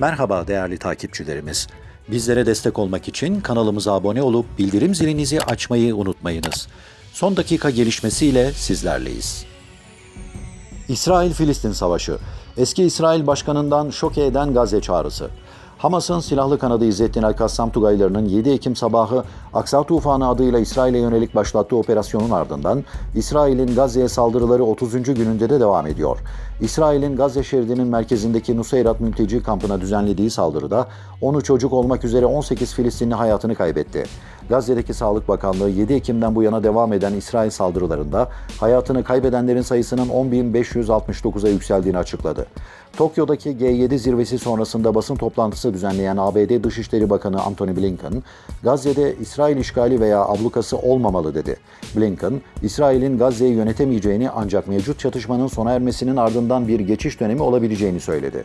Merhaba değerli takipçilerimiz. Bizlere destek olmak için kanalımıza abone olup bildirim zilinizi açmayı unutmayınız. Son dakika gelişmesiyle sizlerleyiz. İsrail-Filistin Savaşı. Eski İsrail Başkanı'ndan şoke eden Gazze çağrısı. Hamas'ın silahlı kanadı İzzettin El-Kassam Tugaylarının 7 Ekim sabahı Aksa Tufanı adıyla İsrail'e yönelik başlattığı operasyonun ardından İsrail'in Gazze'ye saldırıları 30. gününde de devam ediyor. İsrail'in Gazze şeridinin merkezindeki Nusayrat mülteci kampına düzenlediği saldırıda 10'u çocuk olmak üzere 18 Filistinli hayatını kaybetti. Gazze'deki Sağlık Bakanlığı 7 Ekim'den bu yana devam eden İsrail saldırılarında hayatını kaybedenlerin sayısının 10.569'a yükseldiğini açıkladı. Tokyo'daki G7 zirvesi sonrasında basın toplantısı düzenleyen ABD Dışişleri Bakanı Antony Blinken, Gazze'de İsrail işgali veya ablukası olmamalı dedi. Blinken, İsrail'in Gazze'yi yönetemeyeceğini ancak mevcut çatışmanın sona ermesinin ardından bir geçiş dönemi olabileceğini söyledi.